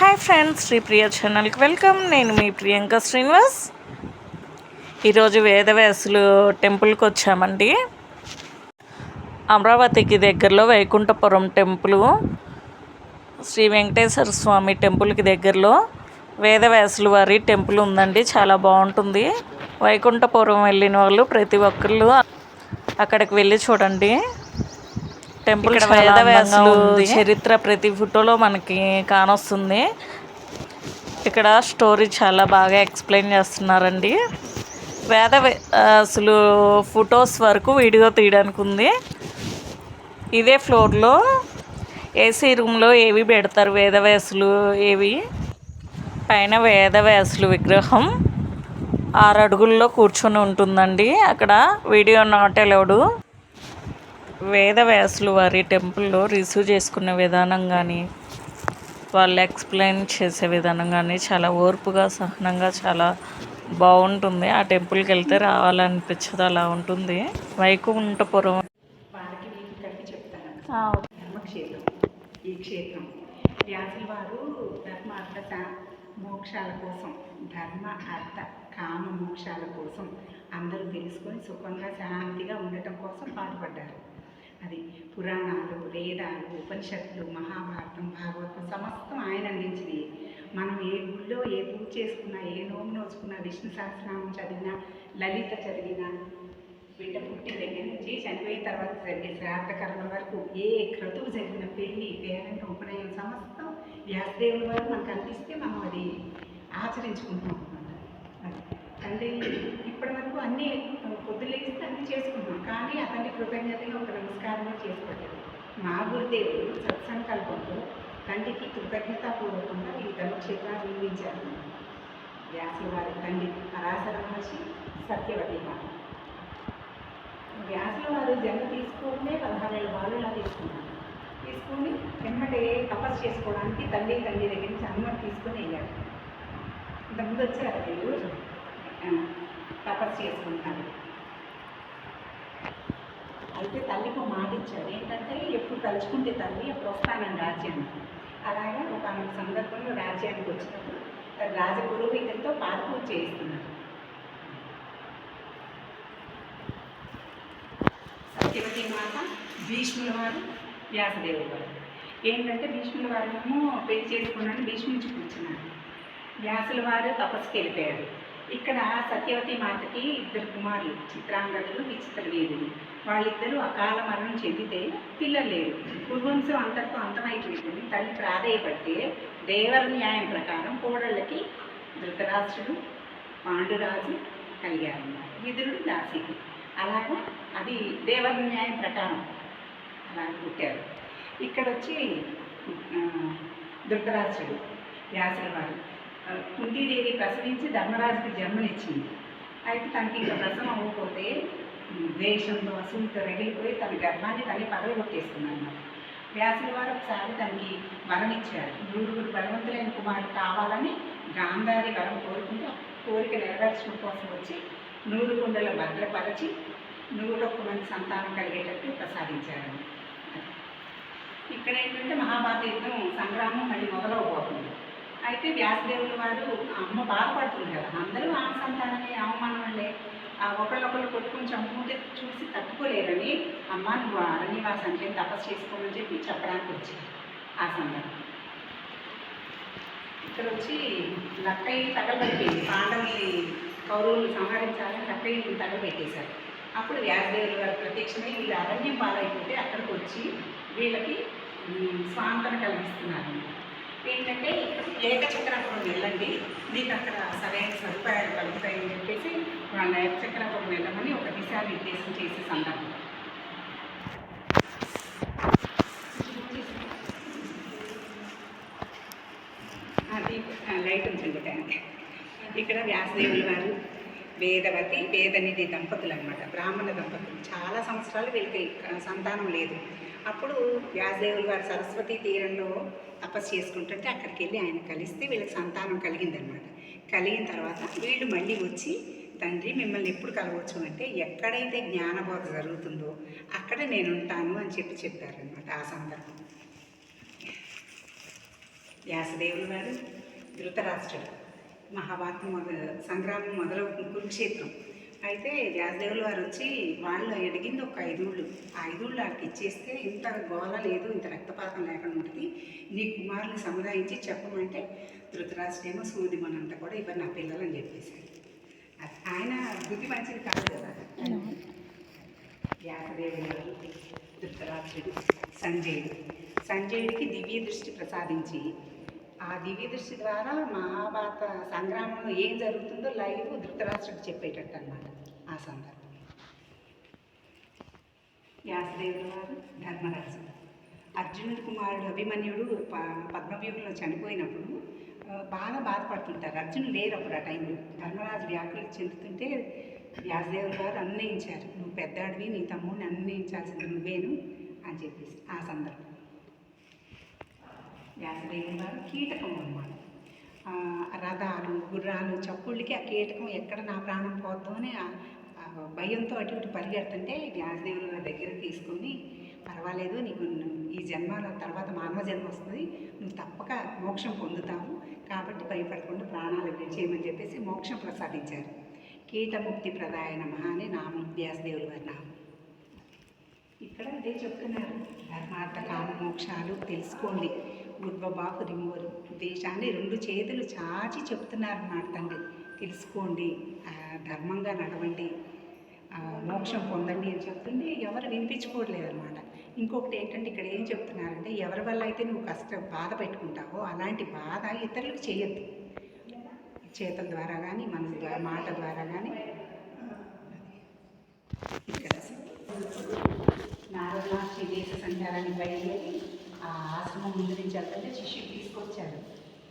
Hi friends Shri ప్రియ ఛానల్కి welcome నేను మీ ప్రియాంక శ్రీనివాస్. ఈరోజు వేదవ్యాసులు టెంపుల్కి వచ్చామండి. అమరావతికి దగ్గరలో వైకుంఠపురం టెంపుల్ శ్రీ వెంకటేశ్వర స్వామి టెంపుల్కి దగ్గరలో వేదవ్యాసుల వారి టెంపుల్ ఉందండి. చాలా బాగుంటుంది. వైకుంఠపురం వెళ్ళిన వాళ్ళు ప్రతి ఒక్కళ్ళు అక్కడికి వెళ్ళి చూడండి. టెంపుల్ వేదవ్యాసులు. చరిత్ర ప్రతి ఫోటోలో మనకి కానొస్తుంది. ఇక్కడ స్టోరీ చాలా బాగా ఎక్స్ప్లెయిన్ చేస్తున్నారండి. వేదవ్యాసులు ఫొటోస్ వరకు వీడియో తీయడానికి ఉంది. ఇదే ఫ్లోర్లో ఏసీ రూమ్లో ఏవి పెడతారు వేదవ్యాసులు? ఏవి? పైన వేదవ్యాసులు విగ్రహం ఆరు అడుగుల్లో కూర్చొని ఉంటుందండి. అక్కడ వీడియో నాట్ అలౌడ్. వేదవ్యాసులు వారి టెంపుల్లో రిసీవ్ చేసుకునే విధానం కానీ వాళ్ళు ఎక్స్ప్లెయిన్ చేసే విధానం కానీ చాలా ఓర్పుగా సహనంగా చాలా బాగుంటుంది ఆ టెంపుల్కి వెళ్తే రావాలనిపించదు అలా ఉంటుంది. వైకుంఠపురం. ఈ క్షేత్రం. వ్యాసుల వారు ధర్మ అర్థ మోక్షాల కోసం ధర్మ అర్థ కామ మోక్షాల కోసం అందరూ తెలుసుకొని సుఖంగా శాంతిగా ఉండటం కోసం పాటుపడ్డారు. అది పురాణాలు వేదాలు ఉపనిషత్తులు మహాభారతం భాగవతం సమస్తం ఆయన అందించినవి మనం ఏ గుళ్ళో ఏ పూజ చేసుకున్నా ఏ నోము నోచుకున్నా విష్ణు సహస్రనామం చదివినా లలిత చదివినా బిడ్డ పుట్టిన దగ్గర నుంచి చనిపోయిన తర్వాత జరిగే శ్రాద్ధ కర్మ వరకు ఏ క్రతువు జరిగిన పెళ్ళి పేరెంట్ ఉపనయనం సమస్తం వ్యాసదేవుల వారు మనకు అందిస్తే మనం అది ఆచరించుకుంటాం అన్నమాట. అది. ఇప్పటి వరకు అన్నీ పొద్దులేస్తే అన్ని చేసుకుంటాం. కానీ అతని కృతజ్ఞతగా ఒక నమస్కారమే చేసుకోలేదు. మా గురుదేవుడు సత్సంకల్పంతో తండ్రికి కృతజ్ఞతాపూర్వకంగా ఈ ధర్మక్షేత్రాన్ని నిర్మించారు వ్యాసువారి తండ్రి పరాశర మహర్షి సత్యవతి మాత వ్యాసుల వారు జన్మ తీసుకోవడమే పదహారేళ్ళ బాలులా తీసుకున్నారు. తీసుకుని వెంబటే తపస్సు చేసుకోవడానికి తల్లి తండ్రి దగ్గర నుంచి అనుమతి తీసుకొని వెళ్ళారు. ఇంతకుముందు వచ్చారు వీళ్ళు తపస్సు చేసుకుంటారు అయితే తల్లికి మాట ఇచ్చాడు. ఏంటంటే ఎప్పుడు తలుచుకుంటే తల్లి ఎప్పుడు వస్తానని రాజ్యానికి అలాగే ఒక సందర్భంలో రాజ్యానికి వచ్చినప్పుడు రాజ పురోహితులతో పాదపూజ చేయిస్తున్నారు. సత్యవతి మాత భీష్ముల వారు వ్యాసదేవుడు వారు. ఏంటంటే భీష్ముల వారేమో పెళ్ళి చేసుకున్నాను భీష్మించి కూర్చున్నాను వ్యాసుల వారు తపస్సుకి వెళ్ళిపోయారు. ఇక్కడ సత్యవతి మాతకి ఇద్దరు కుమారులు చిత్రాంగదులు విచిత్రవీరులు వాళ్ళిద్దరూ అకాల మరణం చెందితే పిల్లలు లేరు. కుర్వంశం అంతటితో అంతమైపోయింది. తల్లి ప్రాధేయపడితే దేవర న్యాయం ప్రకారం కోడళ్ళకి ధృతరాష్ట్రుడు పాండురాజు కలిగారు విదురుడు దాసికి అలాగా అది దేవర న్యాయం ప్రకారం అలా పుట్టారు. ఇక్కడ వచ్చి ధృతరాష్ట్రుడు వ్యాసుల వారు. కుంతీదేవి ప్రసవించి ధర్మరాజుకి జన్మనిచ్చింది. అయితే తనకి ఇంకా ప్రసవం అవ్వకపోతే ద్వేషంతో అసూలతో రగిలిపోయి తన గర్భాన్ని తనే పగలు కొట్టేస్తుందన్నమాట వ్యాసుల వారు ఒకసారి తనకి వరం ఇచ్చారు. నూరుగురు బలవంతులైన కుమారుడు కావాలని గాంధారి వరం కోరుకుంటే కోరిక నెరవేర్చడం కోసం వచ్చి నూరు కుండలో భద్రపరచి నూరొక్క మంది సంతానం కలిగేటట్టు ప్రసాదించారు. ఇక్కడ ఏంటంటే మహాభారత యుద్ధం సంగ్రామం మళ్ళీ మొదలవబోతుంది. అయితే వ్యాసదేవుల వారు అమ్మ బాధపడుతుంది కదా. అందరూ ఆమె సంతానమే అవమానం వల్లే ఆ ఒకళ్ళొకళ్ళు కొట్టుకుని చంపుకుంటే చూసి తట్టుకోలేరని అమ్మ నువ్వు అరణ్యవాసానికి వెళ్ళి తపస్సు చేసుకోమని చెప్పి చెప్పడానికి వచ్చింది ఆ సందర్భం. ఇక్కడ వచ్చి లక్కయ్య తగలబెట్టేది. పాండవుల్ని కౌరవులు సంహరించాలని లక్కయ్యని తగలబెట్టేశారు. అప్పుడు వ్యాసదేవులు వారు ప్రత్యక్షమై వీళ్ళు అరణ్యం పాలైపోతే అక్కడికి వచ్చి వీళ్ళకి స్వాంతన కలిగిస్తున్నారు ఏంటంటే ఏకచక్రాపురం వెళ్ళండి మీకు అక్కడ సరైన సదుపాయాలు కలుగుతాయని చెప్పేసి వాళ్ళ ఏకచక్రాపురం వెళ్ళమని ఒక దిశానిర్దేశం చేసే సందర్భం. అది లైట్ ఉంచండి ట్యాంక్ ఇక్కడ వ్యాసదేవులు వారు వేదవతి వేదనిధి దంపతులు అనమాట బ్రాహ్మణ దంపతులు. చాలా సంవత్సరాలు వీళ్ళకి సంతానం లేదు. అప్పుడు వ్యాసదేవులు గారు సరస్వతి తీరంలో తపస్సు చేసుకుంటుంటే అక్కడికి వెళ్ళి ఆయన కలిస్తే వీళ్ళకి సంతానం కలిగిందనమాట. కలిగిన తర్వాత వీళ్ళు మళ్ళీ వచ్చి తండ్రి మిమ్మల్ని ఎప్పుడు కలవచ్చు? అంటే ఎక్కడైతే జ్ఞానబోధ జరుగుతుందో అక్కడ నేను ఉంటాను అని చెప్పి చెప్పారనమాట ఆ సందర్భం. వ్యాసదేవులు గారు ధృతరాష్ట్రుడు మహాభారతం మొదలు సంగ్రామం మొదలవుతుంది కురుక్షేత్రం. అయితే వ్యాసదేవులు వారు వచ్చి వాళ్ళు అడిగింది ఒక ఐదుళ్ళు. ఆ ఐదుళ్ళు వాళ్ళకి ఇచ్చేస్తే ఇంత గోల లేదు ఇంత రక్తపాతం లేకుండా ఉంటుంది. నీ కుమారుని సముదాయించి చెప్పమంటే ధృతరాష్ట్రేమో సూది మనంతా కూడా ఇవ్వరు నా పిల్లలు అని చెప్పేశారు ఆయన బుద్ధి మంచిది కాదు కదా. వ్యాసదేవులు గారు ధృతరాష్ట్రుడు సంజయుడు. సంజయుడికి దివ్య దృష్టి ప్రసాదించి ఆ దివ్య దృష్టి ద్వారా మహాభారత సంగ్రామంలో ఏం జరుగుతుందో లైవ్ ధృతరాష్ట్రుడు చెప్పేటట్టు అనమాట ఆ సందర్భం వ్యాసదేవుడు వారు ధర్మరాజు. అర్జునుడి కుమారుడు అభిమన్యుడు ప- పద్మవ్యూహంలో చనిపోయినప్పుడు బాగా బాధపడుతుంటారు. అర్జునుడు లేరు అప్పుడు ఆ టైంలో. ధర్మరాజు వ్యాకులు చెందుతుంటే వ్యాసదేవుడు గారు అన్వయించారు. నువ్వు పెద్దాడివి నీ తమ్ముడిని అన్వయించాల్సింది నువ్వేను అని చెప్పేసి ఆ సందర్భం వ్యాసదేవుని వారు కీటకం అన్నమాట. రథాలు గుర్రాలు చప్పుళ్ళకి ఆ కీటకం ఎక్కడ నా ప్రాణం పోద్దో అని భయంతో అటు ఇటు పరిగెడుతుంటే వ్యాసదేవుని వారి దగ్గర తీసుకుని పర్వాలేదు నీకు ఈ జన్మ తర్వాత మానవ జన్మ వస్తుంది. నువ్వు తప్పక మోక్షం పొందుతావు. కాబట్టి భయపడకుండా ప్రాణాలు చేయమని చెప్పేసి మోక్షం ప్రసాదించారు. కీటముక్తి ప్రదాయ నమః అని నామం వ్యాసదేవులు వారి నామం. ఇక్కడ అదే చెప్తున్నారు. ధర్మార్థ కామ మోక్షాలు తెలుసుకోండి. ఉద్వబాపు రిమోరు దేశాన్ని రెండు చేతులు చాచి చెప్తున్నారు అన్నమాట తండ్రి తెలుసుకోండి ధర్మంగా నడవండి. మోక్షం పొందండి అని చెప్తుంటే ఎవరు వినిపించుకోవట్లేదన్నమాట. ఇంకొకటి ఏంటంటే ఇక్కడ ఏం చెప్తున్నారంటే ఎవరి వల్ల అయితే నువ్వు కష్టం బాధ పెట్టుకుంటావో అలాంటి బాధ ఇతరులకు చేయొద్దు. చేతుల ద్వారా కానీ మన ద్వారా మాట ద్వారా కానీ ఇక్కడ. నారద మహర్షి దేశ సంచారానికి బయలుదేరి ఆ ఆశ్రమం ముందు నుంచి వెళ్తుంటే శిష్యుడు తీసుకొచ్చారు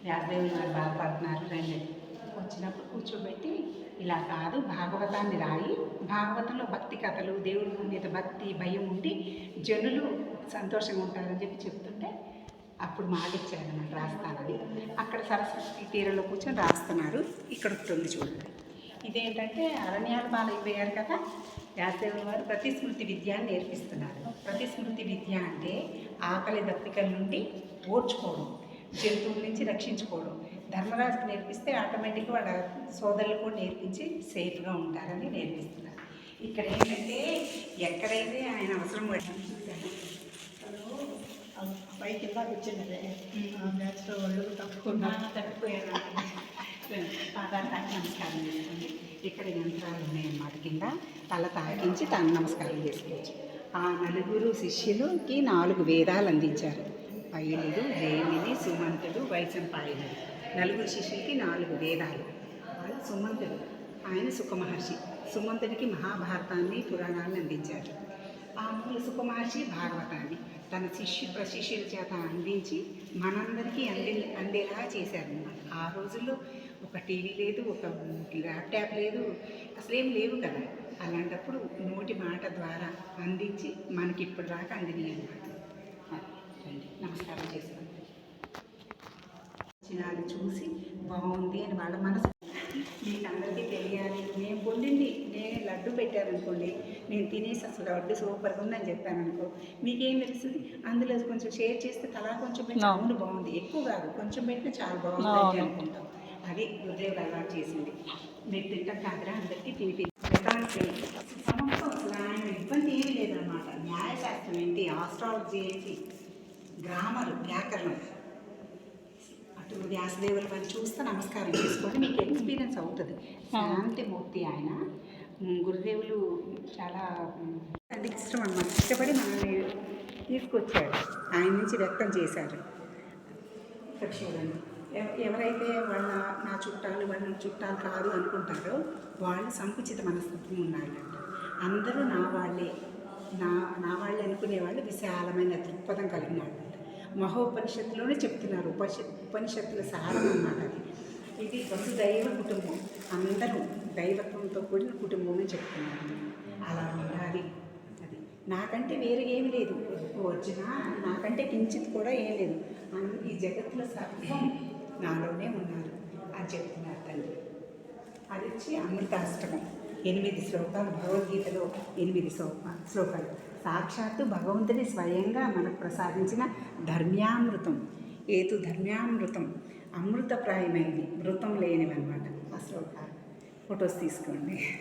వ్యాసదేవులు గారు బాధపడుతున్నారు రండి. వచ్చినప్పుడు కూర్చోబెట్టి ఇలా కాదు భాగవతాన్ని రాయి. భాగవతంలో భక్తి కథలు దేవుడి మీద భక్తి భయం ఉండి జనులు సంతోషంగా ఉంటారని చెప్పి చెప్తుంటే అప్పుడు మాటిచ్చారన్నమాట రాస్తానని. అక్కడ సరస్వతి తీరంలో కూర్చొని రాస్తున్నారు. ఇక్కడ ఒకటి ఉంది చూడండి. ఇదేంటంటే అరణ్యాలు పాలైపోయారు కదా? వ్యాసదేవుల వారు ప్రతిస్మృతి విద్యాన్ని నేర్పిస్తున్నారు. ప్రతిస్మృతి విద్య అంటే ఆకలి దప్పికల నుండి ఓర్చుకోవడం జంతువుల నుంచి రక్షించుకోవడం. ధర్మరాజుకు నేర్పిస్తే ఆటోమేటిక్గా వాళ్ళ సోదరులు కూడా నేర్పించి సేఫ్గా ఉంటారని నేర్పిస్తున్నారు. ఇక్కడ ఏంటంటే ఎక్కడైతే ఆయన అవసరం పడ్డాను చూశాను పైకి కింద కూర్చున్నదే మ్యాచ్లో వాళ్ళు తప్పకుండా తప్పిపోయాను నమస్కారం చేసుకోండి ఇక్కడ యంత్రాలు ఉన్నాయన్నమాట. కింద తల తాకించి తను నమస్కారం చేసుకోవచ్చు. ఆ నలుగురు శిష్యులకి నాలుగు వేదాలు అందించారు. పైలుడు వేమిని సుమంతుడు వైశంపాయుడు నలుగురు శిష్యులకి నాలుగు వేదాలు. వాళ్ళు సుమంతుడు ఆయన సుఖమహర్షి. సుమంతుడికి మహాభారతాన్ని పురాణాలను అందించారు. ఆ మూల సుఖమహర్షి భాగవతాన్ని తన శిష్యు ప్రశిష్యుల చేత అందించి మనందరికీ అంది అందేలా చేశారన్నమాట. ఆ రోజుల్లో ఒక టీవీ లేదు ఒక ల్యాప్టాప్ లేదు అసలేం లేవు కదా. అలాంటప్పుడు నోటి మాట ద్వారా అందించి మనకి ఇప్పుడు దాకా అందినాయి అన్నమాట రండి. నమస్కారం చిన్నాలు చూసి బాగుంది అని వాళ్ళ మనసు మీకు అందరికీ తెలియాలి. నేను పొందింది నేను లడ్డు పెట్టారనుకోండి నేను తినేసి అసలు లడ్డు సూపర్గా ఉందని చెప్పాను అనుకో మీకేం తెలుస్తుంది? అందులో కొంచెం షేర్ చేస్తే తలా కొంచెం పెట్టి No. అవును బాగుంది. ఎక్కువ కాదు కొంచెం పెట్టినా చాలా బాగుంది. అనుకుంటాం. అది గురుదేవుడు అలవాటు చేసింది. మీరు తింటాం కాదురా అందరికీ తినిపి ప్రధానికి సమస్తం ఆయన ఇబ్బంది ఏమీ లేదనమాట న్యాయశాస్త్రం ఏంటి ఆస్ట్రాలజీ ఏంటి గ్రామర్ వ్యాకరణం అటు వ్యాసదేవుల వారిని చూస్తే నమస్కారం చేసుకోండి మీకు ఎక్స్పీరియన్స్ అవుతుంది శాంతిమూర్తి ఆయన గురుదేవులు చాలా ఉమ్, ఇష్టం అన్నమాట ఇష్టపడి మనల్ని తీసుకొచ్చాడు ఆయన నుంచి వ్యక్తం చేశారు ఇక్కడ చూడండి ఎవరైతే వాళ్ళ నా చుట్టాలు వాళ్ళ చుట్టాలు కాదు అనుకుంటారో వాళ్ళు సంకుచిత మనస్తత్వం ఉన్నారంట. అందరూ నా వాళ్ళే. నా నా వాళ్ళే అనుకునే వాళ్ళు విశాలమైన దృక్పథం కలిగిన వాళ్ళంట. మహోపనిషత్తులోనే చెప్తున్నారు. ఉపనిషత్ ఉపనిషత్తుల సారం అన్నమాట అది. ఇది వసుదైవ కుటుంబం. అందరూ దైవత్వంతో కూడిన కుటుంబం అని చెప్తున్నారు. అలా ఉండాలి. అది. నాకంటే వేరే ఏమీ లేదు. వచ్చిన నాకంటే కించిత్ కూడా ఏం లేదు. ఈ జగత్తులో సర్వం నాలోనే ఉన్నారు అని చెప్తున్నారు తండ్రి అది వచ్చి అమృతాష్టకం ఎనిమిది శ్లోకాలు భగవద్గీతలో ఎనిమిది శ్లోక శ్లోకాలు. సాక్షాత్తు భగవంతుని స్వయంగా మనకు ప్రసాదించిన ధర్మ్యామృతం. ఏతు ధర్మ్యామృతం? అమృతప్రాయమైంది మృతం లేనివన్నమాట. అసలు ఫొటోస్ తీసుకోండి.